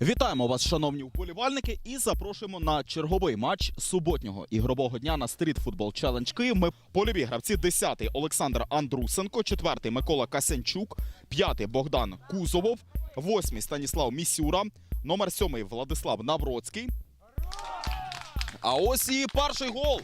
Вітаємо вас, шановні вболівальники, і запрошуємо на черговий матч суботнього ігрового дня на стріт футбол челендж Київ. Ми польові гравці 10-й Олександр Андрусенко, 4-й Микола Касянчук, 5-й Богдан Кузовов, 8-й Станіслав Місюра, номер 7-й Владислав Навроцький. А ось і перший гол.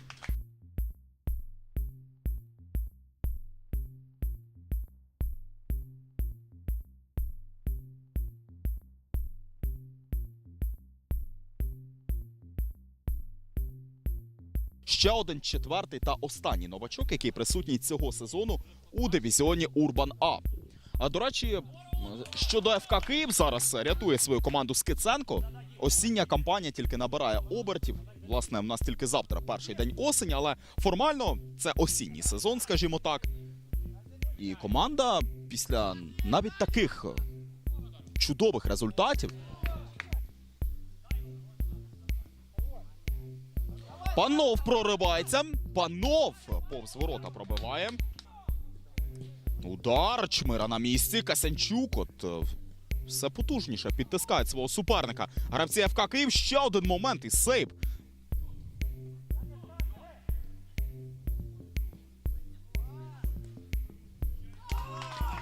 Ще один четвертий та останній новачок, який присутній цього сезону у дивізіоні Урбан А. А до речі, щодо ФК Київ зараз рятує свою команду Скиценко. Осіння кампанія тільки набирає обертів. Власне, в нас тільки завтра перший день осені, але формально це осінній сезон, скажімо так. І команда після навіть таких чудових результатів Панов проривається. Панов повз ворота пробиває. Удар Чмира на місці. Касянчук. От е, все потужніше підтискають свого суперника. Гравці ФК Київ ще один момент і сейв.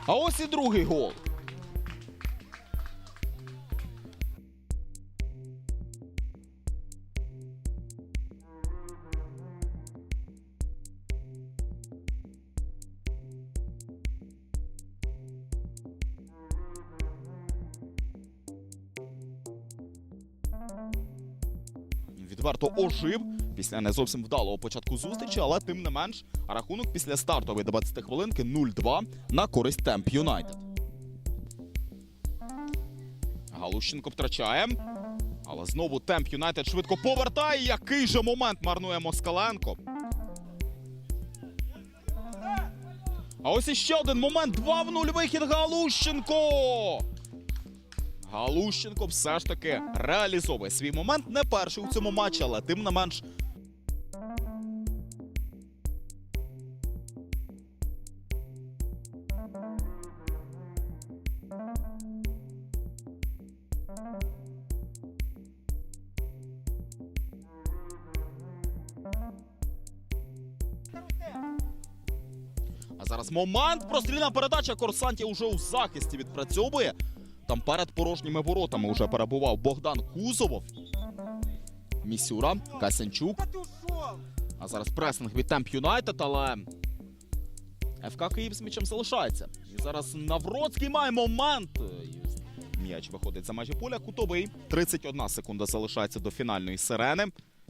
А ось і другий гол. Відверто ожив після не зовсім вдалого початку зустрічі, але тим не менш рахунок після стартової 20 хвилинки 0-2 на користь Темп Юнайтед. Галущенко втрачає. Але знову Темп Юнайтед швидко повертає. Який же момент марнує Москаленко. А ось іще один момент. 2 в 0 вихід Галущенко. Галущенко все ж таки реалізовує свій момент. Не перший у цьому матчі, але тим не менш. А зараз момент. Прострільна передача Корсантія уже у захисті відпрацьовує. Там перед порожніми воротами вже перебував Богдан Кузовов. Місюра, Касянчук. А зараз пресинг від Темп Юнайтед, але ФК Київ з м'ячем залишається. І зараз Навроцький має момент. М'яч виходить за межі поля. Кутовий. 31 секунда залишається до фінальної сирени.